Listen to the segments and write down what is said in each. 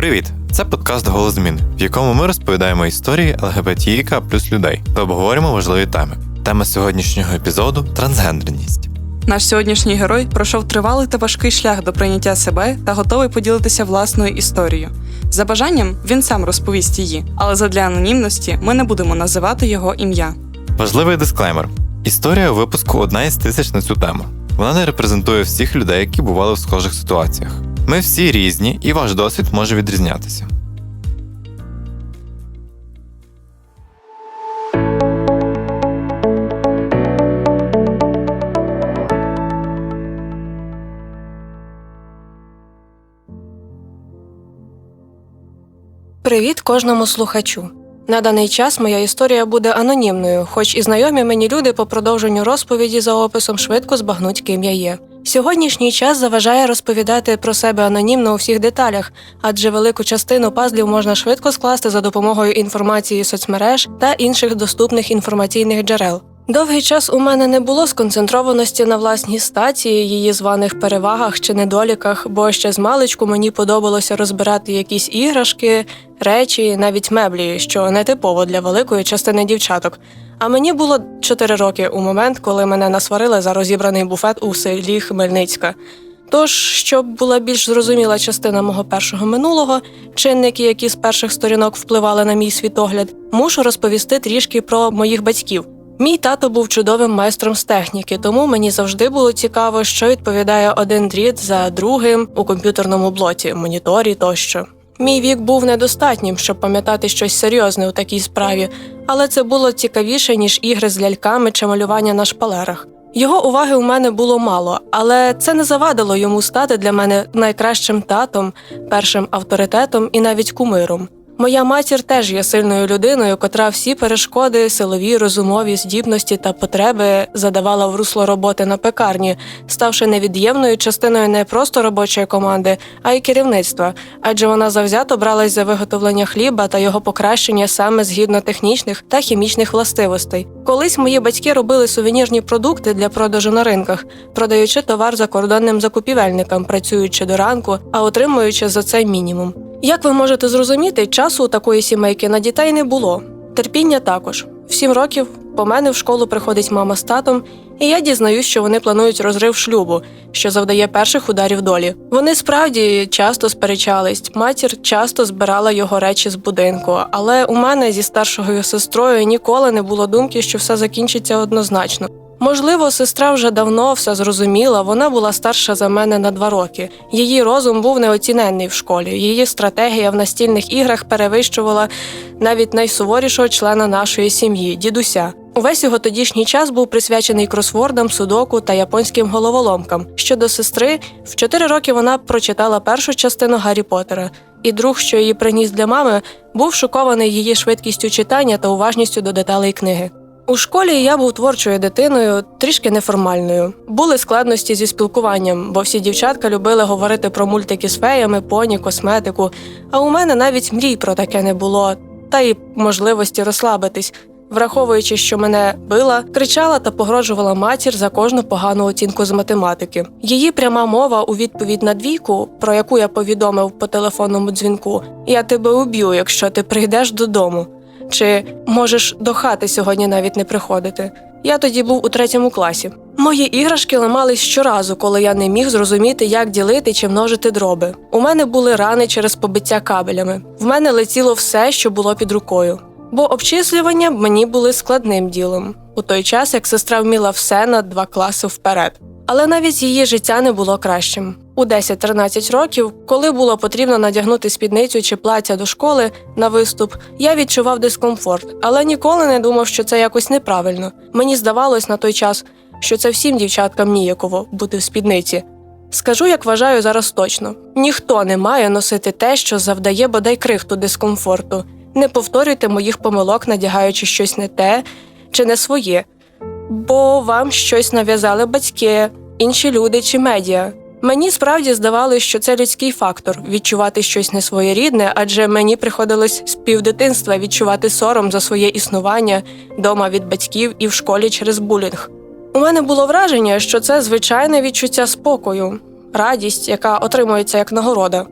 Привіт! Це подкаст Голос змін, в якому ми розповідаємо історії ЛГБТІК плюс людей та обговорюємо важливі теми. Тема сьогоднішнього епізоду трансгендерність. Наш сьогоднішній герой пройшов тривалий та важкий шлях до прийняття себе та готовий поділитися власною історією. За бажанням він сам розповість її, але задля анонімності ми не будемо називати його ім'я. Важливий дисклеймер: історія у випуску одна із тисяч на цю тему. Вона не репрезентує всіх людей, які бували в схожих ситуаціях. Ми всі різні, і ваш досвід може відрізнятися. Привіт кожному слухачу. На даний час моя історія буде анонімною, хоч і знайомі мені люди по продовженню розповіді за описом швидко збагнуть, ким я є. Сьогоднішній час заважає розповідати про себе анонімно у всіх деталях, адже велику частину пазлів можна швидко скласти за допомогою інформації соцмереж та інших доступних інформаційних джерел. Довгий час у мене не було сконцентрованості на власній статі, її званих перевагах чи недоліках, бо ще з маличку мені подобалося розбирати якісь іграшки, речі, навіть меблі, що не типово для великої частини дівчаток. А мені було 4 роки у момент, коли мене насварили за розібраний буфет у селі Хмельницька. Тож, щоб була більш зрозуміла частина мого першого минулого, чинники, які з перших сторінок впливали на мій світогляд, мушу розповісти трішки про моїх батьків. Мій тато був чудовим майстром з техніки, тому мені завжди було цікаво, що відповідає один дріт за другим у комп'ютерному блоці, моніторі тощо. Мій вік був недостатнім, щоб пам'ятати щось серйозне у такій справі, але це було цікавіше, ніж ігри з ляльками чи малювання на шпалерах. Його уваги у мене було мало, але це не завадило йому стати для мене найкращим татом, першим авторитетом і навіть кумиром. Моя матір теж є сильною людиною, котра всі перешкоди, силові, розумові здібності та потреби задавала в русло роботи на пекарні, ставши невід'ємною частиною не просто робочої команди, а й керівництва, адже вона завзято бралась за виготовлення хліба та його покращення саме згідно технічних та хімічних властивостей. Колись мої батьки робили сувенірні продукти для продажу на ринках, продаючи товар закордонним закупівельникам, працюючи до ранку, а отримуючи за це мінімум. Як ви можете зрозуміти, часу у такої сімейки на дітей не було. Терпіння також. В сім років по мене в школу приходить мама з татом, і я дізнаюсь, що вони планують розрив шлюбу, що завдає перших ударів долі. Вони справді часто сперечались. Матір часто збирала його речі з будинку, але у мене зі старшою сестрою ніколи не було думки, що все закінчиться однозначно. Можливо, сестра вже давно все зрозуміла. Вона була старша за мене на два роки. Її розум був неоціненний в школі. Її стратегія в настільних іграх перевищувала навіть найсуворішого члена нашої сім'ї дідуся. Увесь його тодішній час був присвячений кросвордам, судоку та японським головоломкам. Щодо сестри, в чотири роки вона прочитала першу частину Гаррі Поттера, і друг, що її приніс для мами, був шокований її швидкістю читання та уважністю до деталей книги. У школі я був творчою дитиною, трішки неформальною. Були складності зі спілкуванням, бо всі дівчатка любили говорити про мультики з феями, поні, косметику. А у мене навіть мрій про таке не було, та й можливості розслабитись. Враховуючи, що мене била, кричала та погрожувала матір за кожну погану оцінку з математики. Її пряма мова у відповідь на двійку, про яку я повідомив по телефонному дзвінку: Я тебе уб'ю, якщо ти прийдеш додому. Чи можеш до хати сьогодні навіть не приходити? Я тоді був у третьому класі. Мої іграшки ламались щоразу, коли я не міг зрозуміти, як ділити чи множити дроби. У мене були рани через побиття кабелями. В мене летіло все, що було під рукою. Бо обчислювання мені були складним ділом у той час, як сестра вміла все на два класи вперед. Але навіть її життя не було кращим. У 10-13 років, коли було потрібно надягнути спідницю чи плаття до школи на виступ, я відчував дискомфорт, але ніколи не думав, що це якось неправильно. Мені здавалось на той час, що це всім дівчаткам ніяково бути в спідниці. Скажу, як вважаю зараз точно: ніхто не має носити те, що завдає бодай крихту дискомфорту. Не повторюйте моїх помилок, надягаючи щось не те чи не своє, бо вам щось нав'язали батьки, інші люди чи медіа. Мені справді здавалось, що це людський фактор відчувати щось несвоєрідне, адже мені приходилось з півдитинства відчувати сором за своє існування дома від батьків і в школі через булінг. У мене було враження, що це звичайне відчуття спокою, радість, яка отримується як нагорода.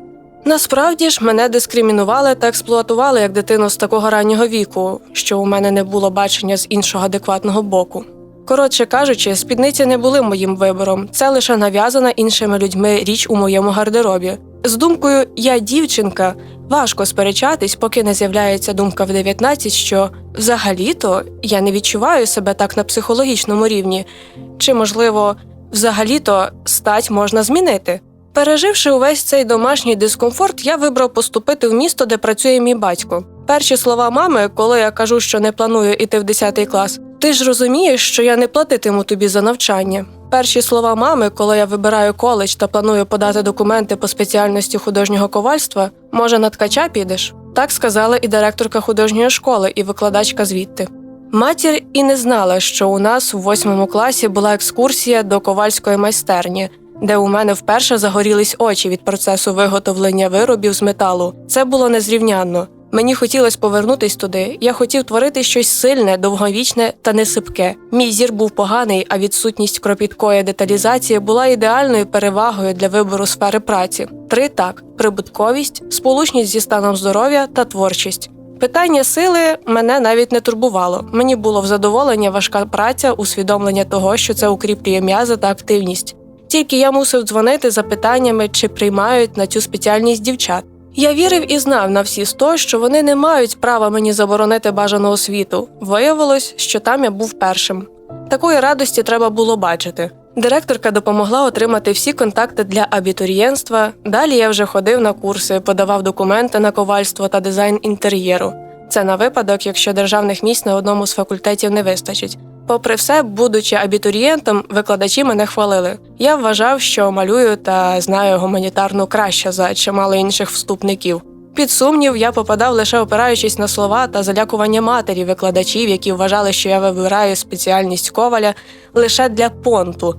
Насправді ж мене дискримінували та експлуатували як дитину з такого раннього віку, що у мене не було бачення з іншого адекватного боку. Коротше кажучи, спідниці не були моїм вибором, це лише нав'язана іншими людьми річ у моєму гардеробі. З думкою Я дівчинка важко сперечатись, поки не з'являється думка в 19, що взагалі-то я не відчуваю себе так на психологічному рівні, чи, можливо, взагалі-то стать можна змінити. Переживши увесь цей домашній дискомфорт, я вибрав поступити в місто, де працює мій батько. Перші слова мами, коли я кажу, що не планую іти в 10 клас, ти ж розумієш, що я не платитиму тобі за навчання. Перші слова мами, коли я вибираю коледж та планую подати документи по спеціальності художнього ковальства, може на ткача підеш? Так сказала і директорка художньої школи, і викладачка звідти. Матір і не знала, що у нас у восьмому класі була екскурсія до ковальської майстерні, де у мене вперше загорілись очі від процесу виготовлення виробів з металу. Це було незрівнянно. Мені хотілося повернутись туди. Я хотів творити щось сильне, довговічне та несипке. Мій зір був поганий, а відсутність кропіткої деталізації була ідеальною перевагою для вибору сфери праці. Три так: прибутковість, сполучність зі станом здоров'я та творчість. Питання сили мене навіть не турбувало. Мені було в задоволення важка праця, усвідомлення того, що це укріплює м'язи та активність. Тільки я мусив дзвонити за питаннями, чи приймають на цю спеціальність дівчат. Я вірив і знав на всі сто, що вони не мають права мені заборонити бажану освіту. Виявилось, що там я був першим. Такої радості треба було бачити. Директорка допомогла отримати всі контакти для абітурієнтства. Далі я вже ходив на курси, подавав документи на ковальство та дизайн інтер'єру. Це на випадок, якщо державних місць на одному з факультетів не вистачить. Попри все, будучи абітурієнтом, викладачі мене хвалили. Я вважав, що малюю та знаю гуманітарну краще за чимало інших вступників. Під сумнів, я попадав лише опираючись на слова та залякування матері викладачів, які вважали, що я вибираю спеціальність коваля лише для понту,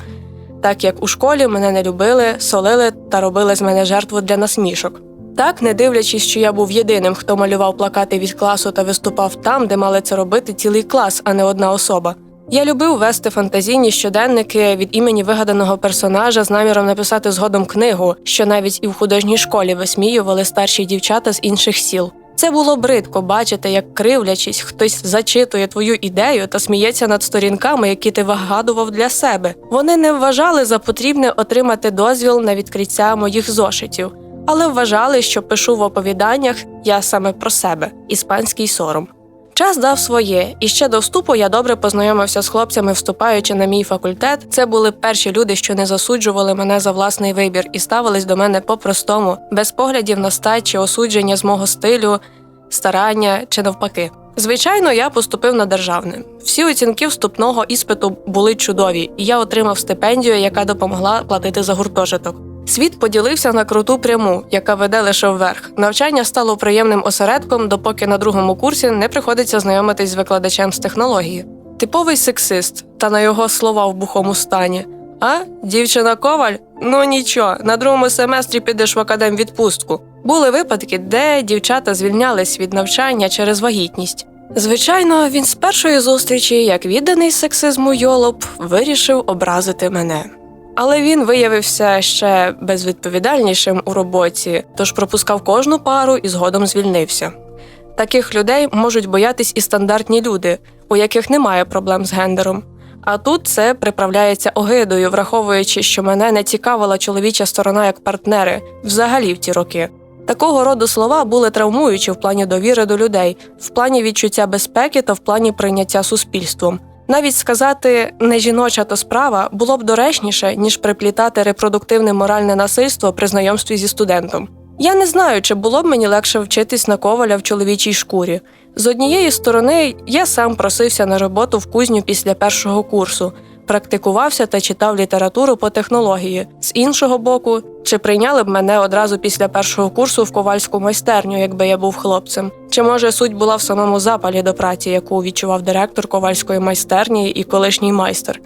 так як у школі мене не любили, солили та робили з мене жертву для насмішок. Так, не дивлячись, що я був єдиним, хто малював плакати від класу та виступав там, де мали це робити цілий клас, а не одна особа. Я любив вести фантазійні щоденники від імені вигаданого персонажа з наміром написати згодом книгу, що навіть і в художній школі висміювали старші дівчата з інших сіл. Це було бридко бачити, як кривлячись, хтось зачитує твою ідею та сміється над сторінками, які ти вигадував для себе. Вони не вважали за потрібне отримати дозвіл на відкриття моїх зошитів, але вважали, що пишу в оповіданнях я саме про себе іспанський сором. Час дав своє, і ще до вступу я добре познайомився з хлопцями, вступаючи на мій факультет. Це були перші люди, що не засуджували мене за власний вибір і ставились до мене по-простому, без поглядів на стать чи осудження з мого стилю, старання чи навпаки. Звичайно, я поступив на державне. Всі оцінки вступного іспиту були чудові, і я отримав стипендію, яка допомогла платити за гуртожиток. Світ поділився на круту пряму, яка веде лише вверх. Навчання стало приємним осередком, допоки на другому курсі не приходиться знайомитись з викладачем з технології. Типовий сексист, та на його слова в бухому стані. А, дівчина коваль? Ну нічого, на другому семестрі підеш в академ відпустку. Були випадки, де дівчата звільнялись від навчання через вагітність. Звичайно, він з першої зустрічі, як відданий сексизму йолоп, вирішив образити мене. Але він виявився ще безвідповідальнішим у роботі, тож пропускав кожну пару і згодом звільнився. Таких людей можуть боятись і стандартні люди, у яких немає проблем з гендером. А тут це приправляється огидою, враховуючи, що мене не цікавила чоловіча сторона як партнери взагалі в ті роки. Такого роду слова були травмуючі в плані довіри до людей, в плані відчуття безпеки та в плані прийняття суспільством. Навіть сказати не жіноча то справа було б доречніше, ніж приплітати репродуктивне моральне насильство при знайомстві зі студентом. Я не знаю, чи було б мені легше вчитись на коваля в чоловічій шкурі. З однієї сторони, я сам просився на роботу в кузню після першого курсу, практикувався та читав літературу по технології. З іншого боку, чи прийняли б мене одразу після першого курсу в ковальську майстерню, якби я був хлопцем? Чи може суть була в самому запалі до праці, яку відчував директор ковальської майстерні і колишній майстер?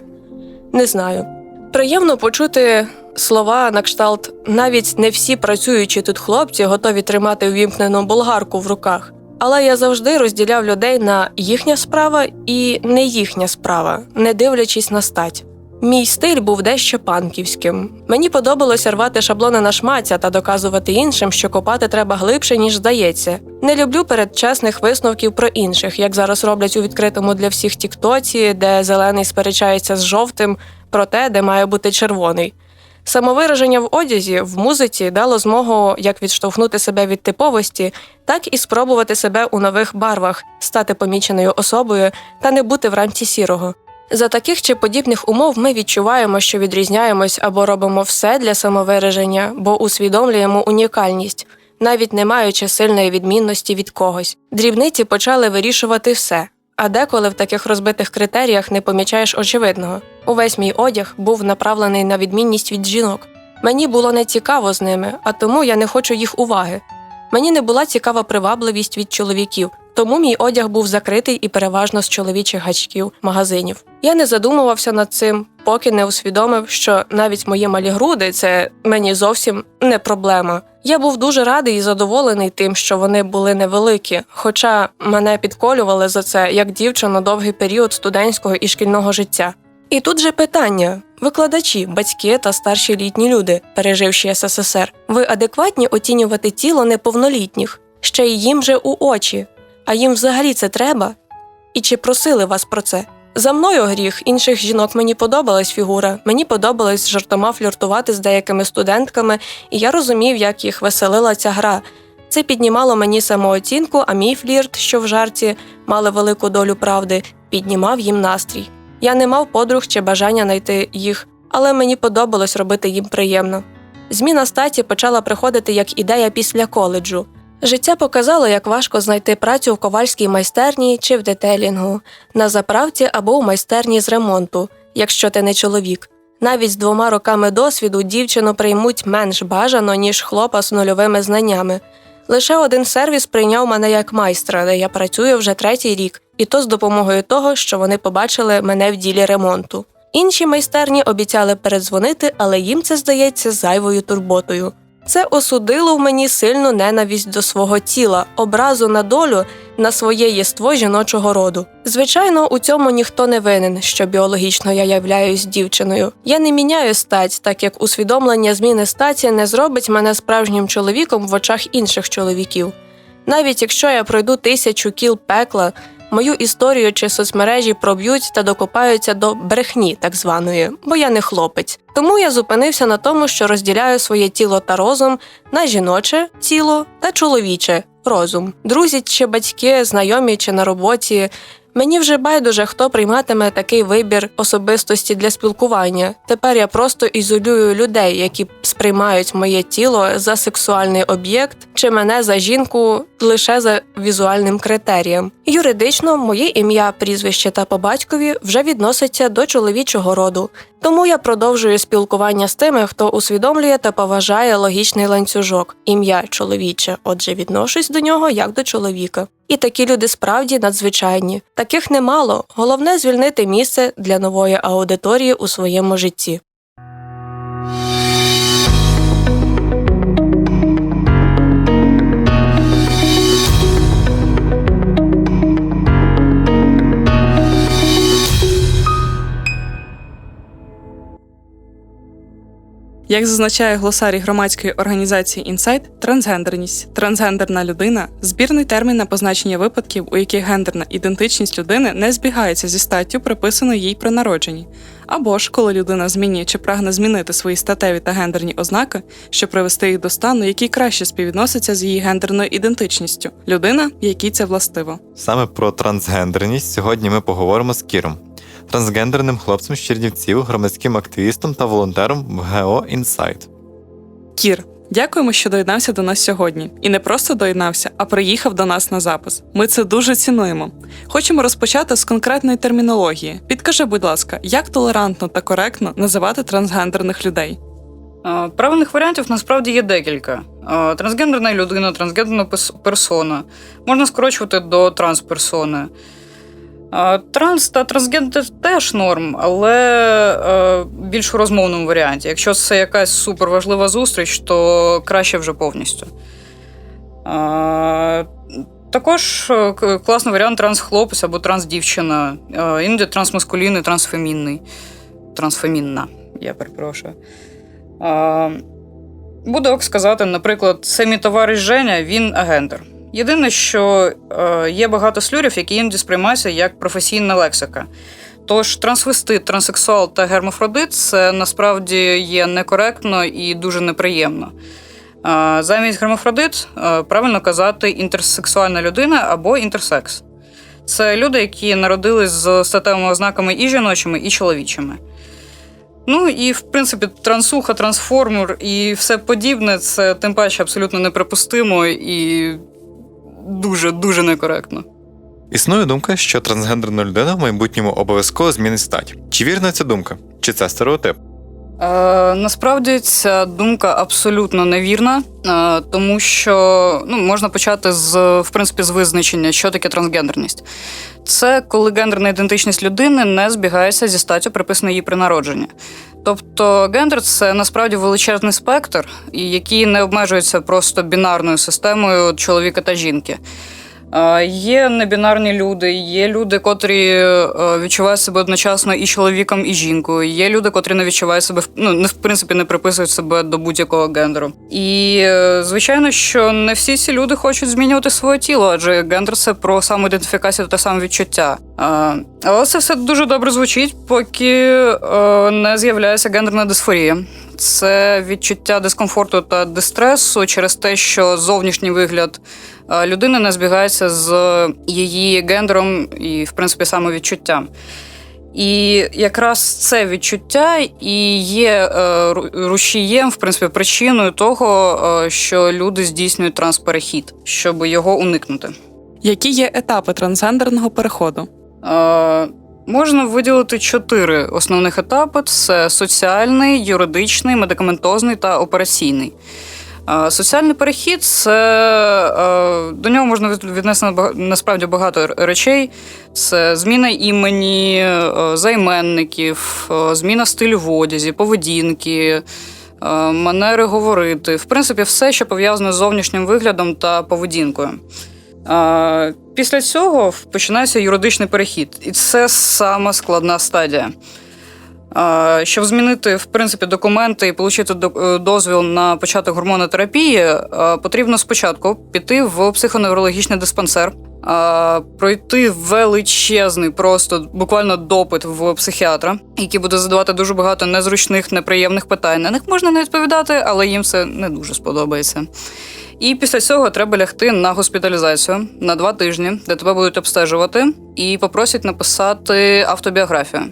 Не знаю. Приємно почути слова на кшталт навіть не всі працюючі тут хлопці готові тримати увімкнену болгарку в руках. Але я завжди розділяв людей на їхня справа і не їхня справа, не дивлячись на стать. Мій стиль був дещо панківським. Мені подобалося рвати шаблони на шмаття та доказувати іншим, що копати треба глибше, ніж здається. Не люблю передчасних висновків про інших, як зараз роблять у відкритому для всіх тіктоці, де зелений сперечається з жовтим про те, де має бути червоний. Самовираження в одязі в музиці дало змогу як відштовхнути себе від типовості, так і спробувати себе у нових барвах, стати поміченою особою та не бути в рамці сірого. За таких чи подібних умов ми відчуваємо, що відрізняємось або робимо все для самовираження, бо усвідомлюємо унікальність, навіть не маючи сильної відмінності від когось. Дрібниці почали вирішувати все. А деколи в таких розбитих критеріях не помічаєш очевидного. Увесь мій одяг був направлений на відмінність від жінок. Мені було не цікаво з ними, а тому я не хочу їх уваги. Мені не була цікава привабливість від чоловіків, тому мій одяг був закритий і переважно з чоловічих гачків магазинів. Я не задумувався над цим, поки не усвідомив, що навіть мої малі груди це мені зовсім не проблема. Я був дуже радий і задоволений тим, що вони були невеликі, хоча мене підколювали за це як дівчина довгий період студентського і шкільного життя. І тут же питання: викладачі, батьки та старші літні люди, переживши СССР, ви адекватні оцінювати тіло неповнолітніх, ще й їм же у очі. А їм взагалі це треба? І чи просили вас про це? За мною гріх інших жінок мені подобалась фігура, мені подобалось жартома фліртувати з деякими студентками, і я розумів, як їх веселила ця гра. Це піднімало мені самооцінку, а мій флірт, що в жарті мали велику долю правди, піднімав їм настрій. Я не мав подруг чи бажання знайти їх, але мені подобалось робити їм приємно. Зміна статі почала приходити як ідея після коледжу. Життя показало, як важко знайти працю в ковальській майстерні чи в детелінгу, на заправці або в майстерні з ремонту, якщо ти не чоловік. Навіть з двома роками досвіду дівчину приймуть менш бажано, ніж хлопа з нульовими знаннями. Лише один сервіс прийняв мене як майстра, де я працюю вже третій рік, і то з допомогою того, що вони побачили мене в ділі ремонту. Інші майстерні обіцяли передзвонити, але їм це здається зайвою турботою. Це осудило в мені сильну ненависть до свого тіла, образу на долю на своє єство жіночого роду. Звичайно, у цьому ніхто не винен, що біологічно я являюсь дівчиною. Я не міняю стать, так як усвідомлення зміни статі не зробить мене справжнім чоловіком в очах інших чоловіків. Навіть якщо я пройду тисячу кіл пекла, мою історію чи соцмережі проб'ють та докопаються до брехні, так званої, бо я не хлопець. Тому я зупинився на тому, що розділяю своє тіло та розум на жіноче тіло та чоловіче розум. Друзі чи батьки, знайомі чи на роботі. Мені вже байдуже, хто прийматиме такий вибір особистості для спілкування. Тепер я просто ізолюю людей, які сприймають моє тіло за сексуальний об'єкт чи мене за жінку лише за візуальним критерієм. Юридично моє ім'я, прізвище та по батькові вже відноситься до чоловічого роду. Тому я продовжую спілкування з тими, хто усвідомлює та поважає логічний ланцюжок. Ім'я чоловіче, отже, відношусь до нього як до чоловіка. І такі люди справді надзвичайні. Таких немало. Головне звільнити місце для нової аудиторії у своєму житті. Як зазначає глосарій громадської організації Інсайт, трансгендерність, трансгендерна людина збірний термін на позначення випадків, у яких гендерна ідентичність людини не збігається зі статтю, приписаною їй при народженні, або ж коли людина змінює чи прагне змінити свої статеві та гендерні ознаки, щоб привести їх до стану, який краще співвідноситься з її гендерною ідентичністю, людина, якій це властиво. Саме про трансгендерність сьогодні ми поговоримо з Кіром, трансгендерним хлопцем з Чернівців, громадським активістом та волонтером в ГЕО Інсайт. Кір, дякуємо, що доєднався до нас сьогодні. І не просто доєднався, а приїхав до нас на запис. Ми це дуже цінуємо. Хочемо розпочати з конкретної термінології. Підкажи, будь ласка, як толерантно та коректно називати трансгендерних людей? Правильних варіантів насправді є декілька. Трансгендерна людина, трансгендерна персона. Можна скорочувати до трансперсони. Транс та трансгендер теж норм, але е, більш у розмовному варіанті. Якщо це якась суперважлива зустріч, то краще вже повністю. Також е, класний варіант трансхлопець або трансдівчина, іноді трансмаскулінний, трансфемінний. трансфемінна. Я перепрошую. Буду сказати, наприклад, це мій товариш Женя, він агентер. Єдине, що е, є багато слюрів, які іноді сприймаються як професійна лексика. Тож трансвестит, транссексуал та гермафродит це насправді є некоректно і дуже неприємно. Е, Замість гермафродит е, правильно казати інтерсексуальна людина або інтерсекс. Це люди, які народились з статевими ознаками і жіночими, і чоловічими. Ну і в принципі, трансуха, трансформер і все подібне це тим паче абсолютно неприпустимо і дуже дуже некоректно. Існує думка, що трансгендерна людина в майбутньому обов'язково змінить стать. Чи вірна ця думка? Чи це стереотип? Е, насправді ця думка абсолютно невірна, е, тому що ну, можна почати з в принципі з визначення, що таке трансгендерність. Це коли гендерна ідентичність людини не збігається зі статтю, приписаною їй при народженні. Тобто гендер це насправді величезний спектр, який не обмежується просто бінарною системою чоловіка та жінки. Є небінарні люди, є люди, котрі е, відчувають себе одночасно і чоловіком, і жінкою. Є люди, котрі не відчувають себе ну, не в принципі не приписують себе до будь-якого гендеру. І е, звичайно, що не всі ці люди хочуть змінювати своє тіло, адже гендер це про самоідентифікацію та самовідчуття. Е, Але це все дуже добре звучить, поки не з'являється гендерна дисфорія. Це відчуття дискомфорту та дистресу через те, що зовнішній вигляд е, людини не збігається з її гендером і, в принципі, самовідчуттям. І якраз це відчуття і є е, рушієм, в принципі, причиною того, е, що люди здійснюють трансперехід, щоб його уникнути. Які є етапи трансгендерного переходу? Можна виділити чотири основних етапи: це соціальний, юридичний, медикаментозний та операційний. Е, Соціальний перехід це е, до нього можна від- віднести насправді багато речей. Це зміна імені, е, займенників, зміна стилю в одязі, поведінки, манери говорити. В принципі, все, що пов'язане з зовнішнім виглядом та поведінкою. Після цього починається юридичний перехід, і це сама складна стадія. Щоб змінити в принципі документи і отримати е, дозвіл на початок гормонотерапії, е, потрібно спочатку піти в психоневрологічний диспансер, пройти величезний, просто буквально допит в психіатра, який буде задавати дуже багато незручних, неприємних питань. На них можна не відповідати, але їм це не дуже сподобається. І після цього треба лягти на госпіталізацію на два тижні, де тебе будуть обстежувати і попросять написати автобіографію.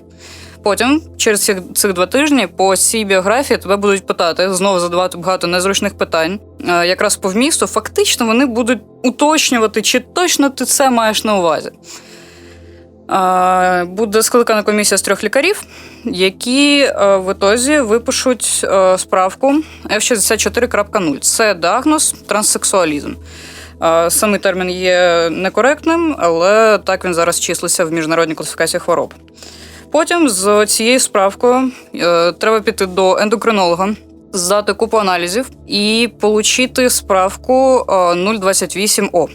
Потім, через цих, цих два тижні, по цій біографії тебе будуть питати, знову задавати багато незручних питань. Е, Якраз по вмісту, фактично, вони будуть уточнювати, чи точно ти це маєш на увазі. Буде скликана комісія з трьох лікарів, які е, в ітозі випишуть е, справку F64.0. Це діагноз транссексуалізм. Самий термін є некоректним, але так він зараз числиться в міжнародній класифікації хвороб. Потім з цією справкою е, треба піти до ендокринолога, здати купу аналізів і отримати справку е, 028О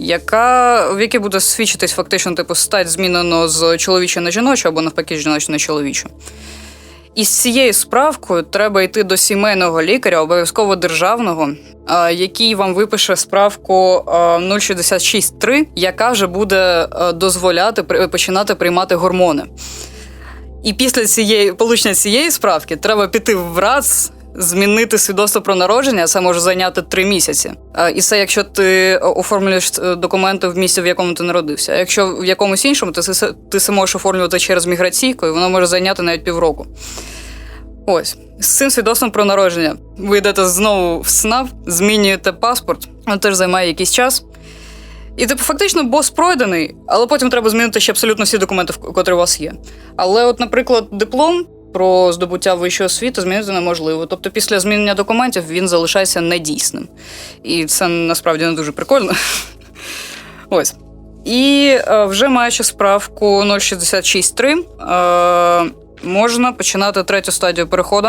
яка в якій буде свідчитись фактично типу стать змінено з чоловічої на жіночу або навпаки з жіночої на чоловічу. І з цією справкою треба йти до сімейного лікаря, обов'язково державного, який вам випише справку а, 066.3, яка вже буде дозволяти починати приймати гормони. І після цієї получення цієї справки треба піти в РАЦ, змінити свідоцтво про народження, це може зайняти три місяці. І це якщо ти оформлюєш е, документи в місці, в якому ти народився. А якщо в якомусь іншому, то це- ти це можеш оформлювати через міграційку, і воно може зайняти навіть півроку. Ось з цим свідоцтвом про народження. Ви йдете знову в СНАП, змінюєте паспорт, воно теж займає якийсь час. І типу, фактично, бос пройдений, але потім треба змінити ще абсолютно всі документи, котрі у вас є. Але, от, наприклад, диплом про здобуття вищої освіти змінити неможливо. Тобто, після змінення документів він залишається недійсним. І це насправді не дуже прикольно. Ось. І е, вже маючи справку 066.3, е, можна починати третю стадію переходу.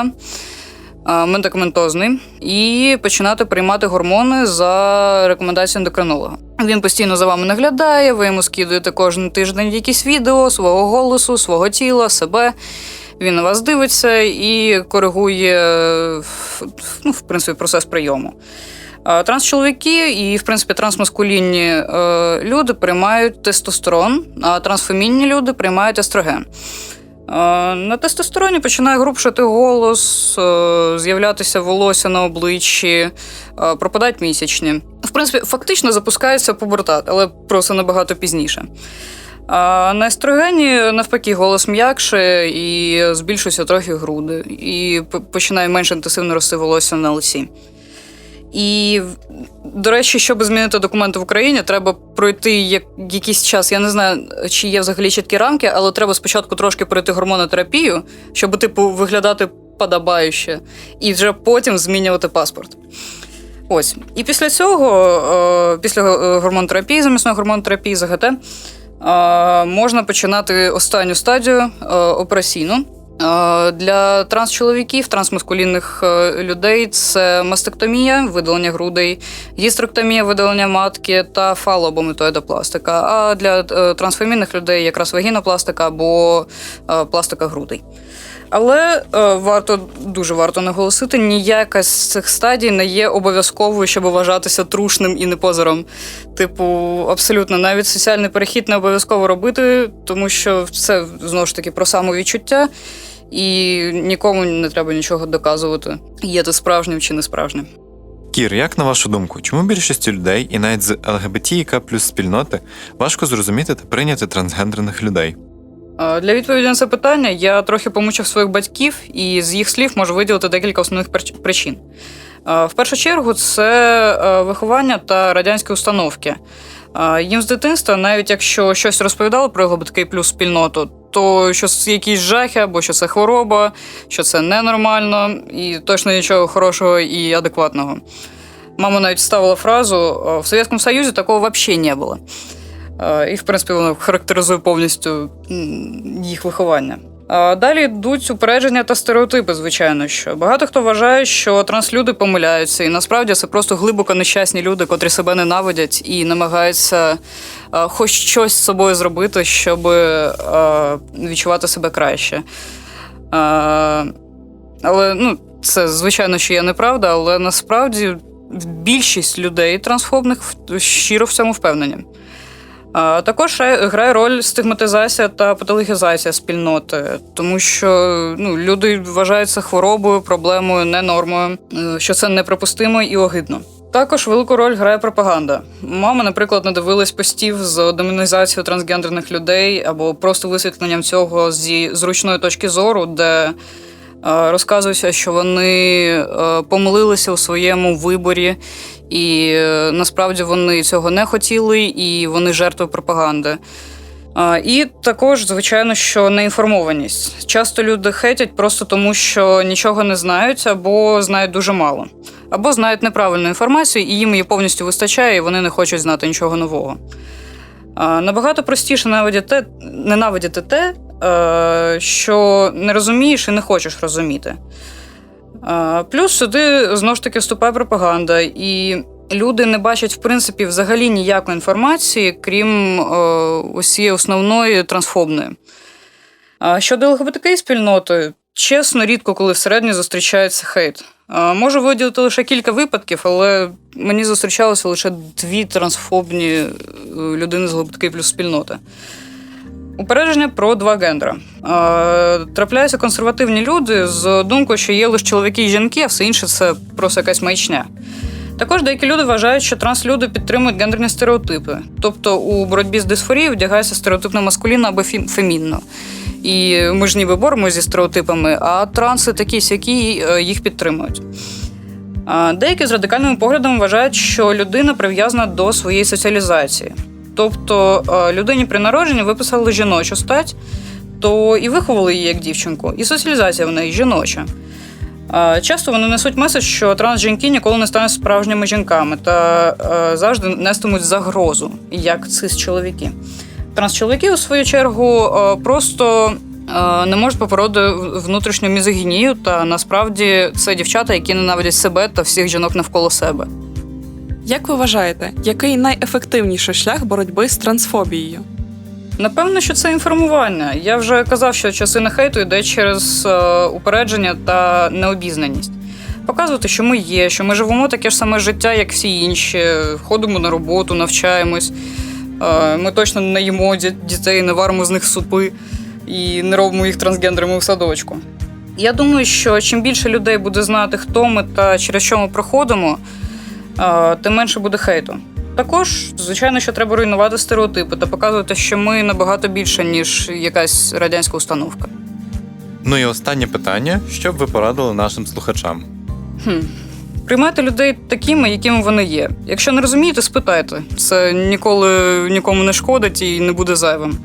е, Медикаментозний і починати приймати гормони за рекомендацією ендокринолога. Він постійно за вами наглядає, ви йому скидуєте кожен тиждень якісь відео свого голосу, свого тіла, себе. Він на вас дивиться і коригує ну, в принципі, процес прийому. Трансчоловіки і, в принципі, трансмаскулінні е, люди приймають тестостерон, а трансфемінні люди приймають естроген. Е, На тестостероні починає грубшати голос, е, з'являтися волосся на обличчі, пропадають місячні. В принципі, фактично запускається пубертат, але просто набагато пізніше. А на естрогені, навпаки, голос м'якше і збільшуються трохи груди, і починає менш інтенсивно рости волосся на лиці. І, до речі, щоб змінити документи в Україні, треба пройти як, якийсь час. Я не знаю, чи є взагалі чіткі рамки, але треба спочатку трошки пройти гормонотерапію, щоб, типу, виглядати подобающе, і вже потім змінювати паспорт. Ось. І після цього, е, після е, гормонотерапії, замісної гормонотерапії ЗГТ, можна починати останню стадію е, операційну. Для трансчоловіків, трансмаскулінних е, людей це мастектомія, видалення грудей, гістректомія, видалення матки та фалоабомітоїдопластика. А для е, трансфемінних людей якраз вагінопластика або пластика грудей. Але е, варто дуже варто наголосити, ніяка з цих стадій не є обов'язковою, щоб вважатися трушним і непозором. Типу, абсолютно навіть соціальний перехід не обов'язково робити, тому що це знову ж таки про самовідчуття, і нікому не треба нічого доказувати, є ти справжнім чи не справжнім. Кір, як на вашу думку, чому більшості людей і навіть з ЛГБТІК плюс спільноти важко зрозуміти та прийняти трансгендерних людей? Для відповіді на це питання я трохи помучив своїх батьків, і з їх слів можу виділити декілька основних причин. В першу чергу, це виховання та радянські установки. Їм з дитинства, навіть якщо щось розповідали про ЛГБТК плюс спільноту, то що це якісь жахи, або що це хвороба, що це ненормально, і точно нічого хорошого і адекватного. Мама навіть ставила фразу: «Е, в Совєтському Союзі такого взагалі не було. Е, І, в принципі, воно характеризує повністю їх виховання. Далі йдуть упередження та стереотипи, звичайно, що багато хто вважає, що транслюди помиляються, і насправді це просто глибоко нещасні люди, котрі себе ненавидять і намагаються е, хоч щось з собою зробити, щоб е, відчувати себе краще. Але ну, це звичайно, що є неправда, але насправді більшість людей трансфобних щиро в цьому впевнені. Також грає- роль стигматизація та патологізація спільноти, тому що ну, люди вважають це хворобою, проблемою, не нормою, е, що це неприпустимо і огидно. Також велику роль грає пропаганда. Мама, наприклад, надивилась постів з демонізацією трансгендерних людей або просто висвітленням цього зі зручної точки зору, де е, розказується, що вони е, помилилися у своєму виборі, і е, насправді вони цього не хотіли, і вони жертви пропаганди. І також, звичайно, що неінформованість. Часто люди хейтять просто тому, що нічого не знають, або знають дуже мало, або знають неправильну інформацію, і їм її повністю вистачає, і вони не хочуть знати нічого нового. Набагато простіше ненавидіти, ненавидіти те, е, що не розумієш і не хочеш розуміти. Плюс сюди знову ж таки вступає пропаганда, і люди не бачать, в принципі, взагалі ніякої інформації, крім е, усієї основної трансфобної. Щодо ЛГБТК спільноти, чесно, рідко коли всередині зустрічається хейт. Можу виділити лише кілька випадків, але мені зустрічалося лише дві трансфобні е, людини з ЛГБТК плюс спільноти. Упередження про два гендера. Е, Трапляються консервативні люди з думкою, що є лише чоловіки і жінки, а все інше це просто якась маячня. Також деякі люди вважають, що транслюди підтримують гендерні стереотипи. Тобто у боротьбі з дисфорією вдягається стереотипно маскулінно або фемінно. І ми ж ніби боремося зі стереотипами, а транси такі сякі е, їх підтримують. Деякі з радикальними поглядами вважають, що людина прив'язана до своєї соціалізації. Тобто е, людині при народженні виписали жіночу стать, то і виховали її як дівчинку, і соціалізація в неї жіноча. Е, Часто вони несуть меседж, що трансжінки ніколи не стануть справжніми жінками та е, завжди нестимуть загрозу, як цис чоловіки. Трансчоловіки, у свою чергу, просто не можуть побороти внутрішню мізогінію, та насправді це дівчата, які ненавидять себе та всіх жінок навколо себе. Як ви вважаєте, який найефективніший шлях боротьби з трансфобією? Напевно, що це інформування. Я вже казав, що частина хейту йде через е, упередження та необізнаність. Показувати, що ми є, що ми живемо таке ж саме життя, як всі інші, ходимо на роботу, навчаємось. Е, ми точно не їмо дітей, не варимо з них супи і не робимо їх трансгендерами в садочку. Я думаю, що чим більше людей буде знати, хто ми та через що ми проходимо, тим менше буде хейту. Також, звичайно, що треба руйнувати стереотипи та показувати, що ми набагато більше, ніж якась радянська установка. Ну і останнє питання: що б ви порадили нашим слухачам? Хм. Приймайте людей такими, якими вони є. Якщо не розумієте, спитайте. Це ніколи нікому не шкодить і не буде зайвим.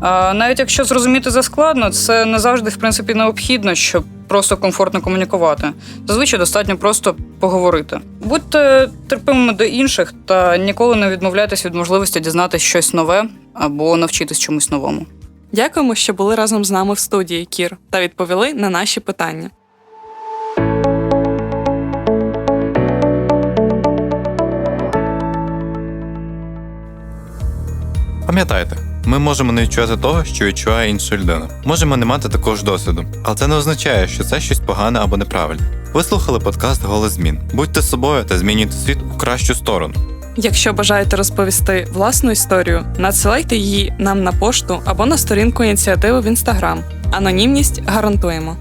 А навіть якщо зрозуміти заскладно, це не завжди в принципі необхідно, щоб просто комфортно комунікувати. Зазвичай достатньо просто поговорити. Будьте терпимими до інших та ніколи не відмовляйтесь від можливості дізнатися щось нове або навчитись чомусь новому. Дякуємо, що були разом з нами в студії Кір та відповіли на наші питання. Пам'ятайте, ми можемо не відчувати того, що відчуває інша людина. Можемо не мати такого ж досвіду, але це не означає, що це щось погане або неправильне. Ви слухали подкаст Голос змін. Будьте собою та змінюйте світ у кращу сторону. Якщо бажаєте розповісти власну історію, надсилайте її нам на пошту або на сторінку ініціативи в інстаграм. Анонімність гарантуємо.